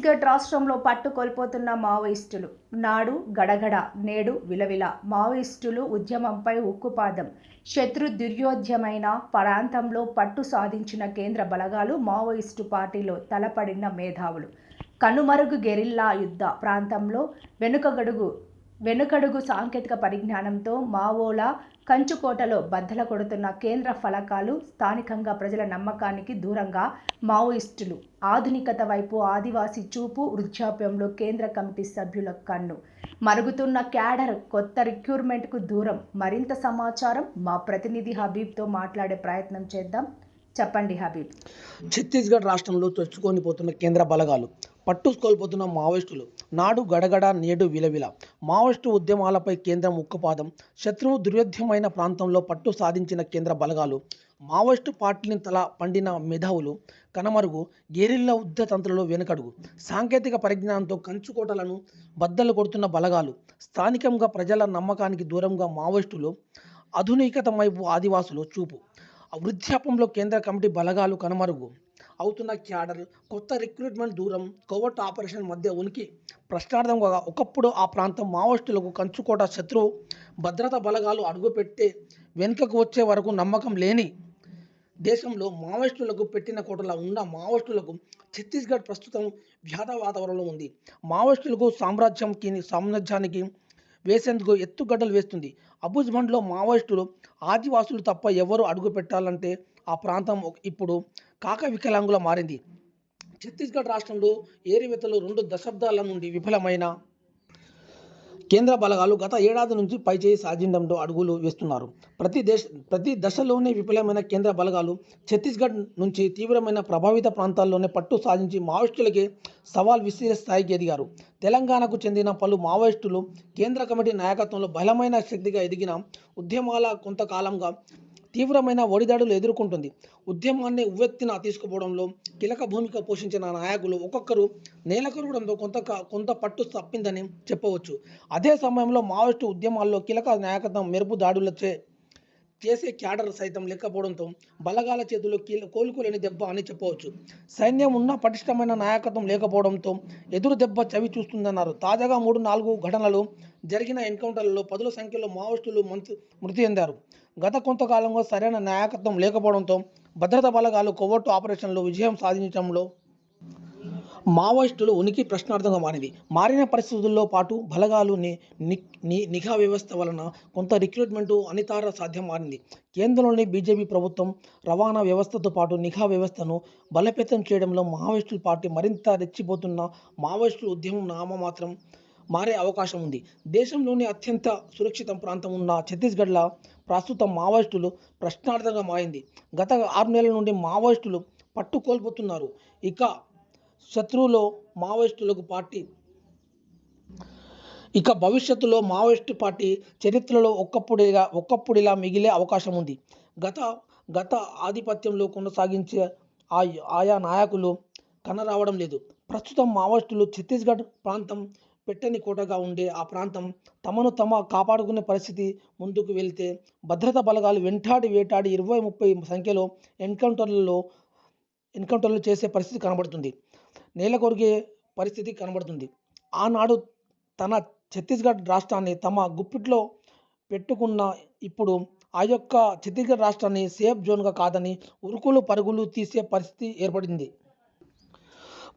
ఛత్తీస్గఢ్ రాష్ట్రంలో పట్టు కోల్పోతున్న మావోయిస్టులు. నాడు గడగడ నేడు విలవిల మావోయిస్టులు ఉద్యమంపై ఉక్కుపాదం. శత్రు దుర్యోధ్యమైన ప్రాంతంలో పట్టు సాధించిన కేంద్ర బలగాలు మావోయిస్టు పార్టీలో తలపడిన మేధావులు. కనుమరుగు గెరిల్లా యుద్ధ ప్రాంతంలో వెనుకగడుగు వెనుకడుగు సాంకేతిక పరిజ్ఞానంతో మావోల కంచుకోటలో బద్దల కొడుతున్న కేంద్ర ఫలకాలు స్థానికంగా ప్రజల నమ్మకానికి దూరంగా మావోయిస్టులు. ఆధునికత వైపు ఆదివాసీ చూపు వృద్ధాప్యంలో కేంద్ర కమిటీ సభ్యుల కన్ను. మరుగుతున్న క్యాడర్ కొత్త రిక్రూట్మెంట్కు దూరం. మరింత సమాచారం మా ప్రతినిధి హబీబ్తో మాట్లాడే ప్రయత్నం చేద్దాం. చెప్పండి హబీబ్. ఛత్తీస్గఢ్ రాష్ట్రంలో చొచ్చుకొని పోతున్న కేంద్ర బలగాలు పట్టు కోల్పోతున్న మావోయిస్టులు. నాడు గడగడ నేడు విలవిల. మావోయిస్టు ఉద్యమాలపై కేంద్రం ఉక్కుపాదం. శత్రువు దుర్యోధ్యమైన ప్రాంతంలో పట్టు సాధించిన కేంద్ర బలగాలు. మావోయిస్టు పార్టీని తల పండిన మేధావులు. కనమరుగు గేరిల్ల యుద్ధ వెనుకడుగు. సాంకేతిక పరిజ్ఞానంతో కంచుకోటలను బద్దలు కొడుతున్న బలగాలు. స్థానికంగా ప్రజల నమ్మకానికి దూరంగా మావోయిస్టులు. ఆధునికత వైపు ఆదివాసులు చూపు. వృద్ధాపంలో కేంద్ర కమిటీ బలగాలు కనుమరుగు. అవుతున్న క్యాడర్ కొత్త రిక్రూట్మెంట్ దూరం కోవర్ట్ ఆపరేషన్ మధ్య ఉనికి ప్రశ్నార్థంగా ఒకప్పుడు ఆ ప్రాంతం మావోయిస్టులకు కంచుకోట శత్రువు భద్రతా బలగాలు అడుగుపెట్టే వెనుకకు వచ్చే వరకు నమ్మకం లేని దేశంలో మావోయిస్టులకు పెట్టిన కోటలా ఉన్న మావోయిస్టులకు ఛత్తీస్గఢ్ ప్రస్తుతం వ్యాధ వాతావరణంలో ఉంది. మావోయిస్టులకు సామ్రాజ్యంకి సామ్రాజ్యానికి వేసేందుకు ఎత్తుగడ్డలు వేస్తుంది. అబుజ్మండ్లో మావోయిస్టులు ఆదివాసులు తప్ప ఎవరు అడుగు పెట్టాలంటే ఆ ప్రాంతం ఇప్పుడు కాక వికలాంగుల మారింది. ఛత్తీస్గఢ్ రాష్ట్రంలో ఏరివేతలు రెండు దశాబ్దాల నుండి విఫలమైన కేంద్ర బలగాలు గత ఏడాది నుంచి పైచేయి సాధించడంలో అడుగులు వేస్తున్నారు. ప్రతి దేశ ప్రతి దశలోనే విఫలమైన కేంద్ర బలగాలు ఛత్తీస్గఢ్ నుంచి తీవ్రమైన ప్రభావిత ప్రాంతాల్లోనే పట్టు సాధించి మావోయిస్టులకే సవాల్ విసిరే స్థాయికి ఎదిగారు. తెలంగాణకు చెందిన పలు మావోయిస్టులు కేంద్ర కమిటీ నాయకత్వంలో బలమైన శక్తిగా ఎదిగిన ఉద్యమాల కొంతకాలంగా తీవ్రమైన ఒడిదాడులు ఎదుర్కొంటుంది. ఉద్యమాన్ని ఉవ్వెత్తిన తీసుకుపోవడంలో కీలక భూమిక పోషించిన నాయకులు ఒక్కొక్కరు నేలకొరగడంతో కొంత కొంత పట్టు తప్పిందని చెప్పవచ్చు. అదే సమయంలో మావోయిస్టు ఉద్యమాల్లో కీలక నాయకత్వం మెరుపు దాడులచే చేసే క్యాడర్ సైతం లేకపోవడంతో బలగాల చేతులు కీల కోలుకోలేని దెబ్బ అని చెప్పవచ్చు. సైన్యం ఉన్న పటిష్టమైన నాయకత్వం లేకపోవడంతో ఎదురు దెబ్బ చవి చూస్తుందన్నారు తాజాగా మూడు నాలుగు ఘటనలు జరిగిన ఎన్కౌంటర్లలో పదుల సంఖ్యలో మావోయిస్టులు మంతు మృతి చెందారు. గత కొంతకాలంగా సరైన నాయకత్వం లేకపోవడంతో భద్రతా బలగాలు కొవ్వొట్టు ఆపరేషన్లో విజయం సాధించడంలో మావోయిస్టులు ఉనికి ప్రశ్నార్థంగా మారింది మారిన పరిస్థితుల్లో పాటు బలగాలు ని- నిఘా వ్యవస్థ వలన కొంత రిక్రూట్మెంటు అనితార సాధ్యం మారింది. కేంద్రంలోని బీజేపీ ప్రభుత్వం రవాణా వ్యవస్థతో పాటు నిఘా వ్యవస్థను బలోపేతం చేయడంలో మావోయిస్టుల పార్టీ మరింత రెచ్చిపోతున్న మావోయిస్టుల ఉద్యమం నామమాత్రం మారే అవకాశం ఉంది. దేశంలోని అత్యంత సురక్షితం ప్రాంతం ఉన్న ఛత్తీస్గఢ్లో ప్రస్తుతం మావోయిస్టులు ప్రశ్నార్థంగా మారింది. గత ఆరు నెలల నుండి మావోయిస్టులు పట్టు కోల్పోతున్నారు ఇక శత్రువులో మావోయిస్టులకు పార్టీ ఇక భవిష్యత్తులో మావోయిస్టు పార్టీ చరిత్రలో ఒక్కప్పుడిగా ఒక్కప్పుడిలా మిగిలే అవకాశం ఉంది. గత గత ఆధిపత్యంలో కొనసాగించే ఆయా నాయకులు కనరావడం లేదు. ప్రస్తుతం మావోయిస్టులు ఛత్తీస్గఢ్ ప్రాంతం పెట్టని కోటగా ఉండే ఆ ప్రాంతం తమను తమ కాపాడుకునే పరిస్థితి ముందుకు వెళ్తే భద్రతా బలగాలు వెంటాడి వేటాడి ఇరవై ముప్పై సంఖ్యలో ఎన్కౌంటర్లలో ఎన్కౌంటర్లు చేసే పరిస్థితి కనబడుతుంది. నేల కొరిగే పరిస్థితి కనబడుతుంది. ఆనాడు తన ఛత్తీస్గఢ్ రాష్ట్రాన్ని తమ గుప్పిట్లో పెట్టుకున్న ఇప్పుడు ఆ యొక్క ఛత్తీస్గఢ్ రాష్ట్రాన్ని సేఫ్ జోన్గా కాదని ఉరుకులు పరుగులు తీసే పరిస్థితి ఏర్పడింది.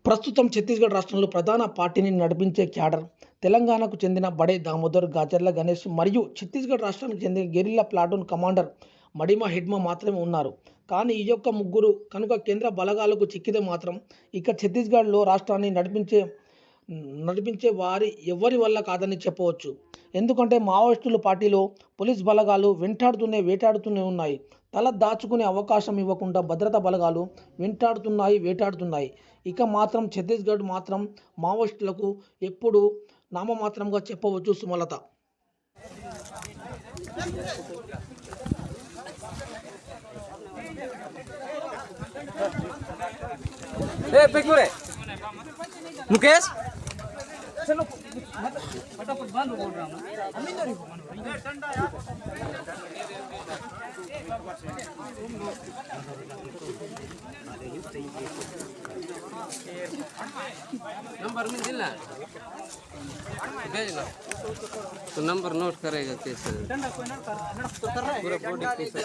ప్రస్తుతం ఛత్తీస్గఢ్ రాష్ట్రంలో ప్రధాన పార్టీని నడిపించే క్యాడర్ తెలంగాణకు చెందిన బడే దామోదర్ గాజర్ల గణేష్ మరియు ఛత్తీస్గఢ్ రాష్ట్రానికి చెందిన guerrilla platoon commander Madvi Hidma మాత్రమే ఉన్నారు. కానీ ఈ యొక్క ముగ్గురు కనుక కేంద్ర బలగాలకు చిక్కితే మాత్రం ఇక ఛత్తీస్గఢ్లో రాష్ట్రాన్ని నడిపించే నడిపించే వారి ఎవరి వల్ల కాదని చెప్పవచ్చు. ఎందుకంటే మావోయిస్టుల పార్టీలో పోలీస్ బలగాలు వెంటాడుతూనే వేటాడుతూనే ఉన్నాయి. తల దాచుకునే అవకాశం ఇవ్వకుండా భద్రతా బలగాలు వెంటాడుతున్నాయి వేటాడుతున్నాయి ఇక మాత్రం ఛత్తీస్గఢ్ మాత్రం మావోయిస్టులకు ఎప్పుడు నామమాత్రంగా చెప్పవచ్చు సుమలత ए पिक रे मुकेश चलो फटाफट बंद बोल रहा हूँ नंबर मिल गया भेजना। तो नंबर नोट करेगा कैसे? पूरा बॉडी कैसे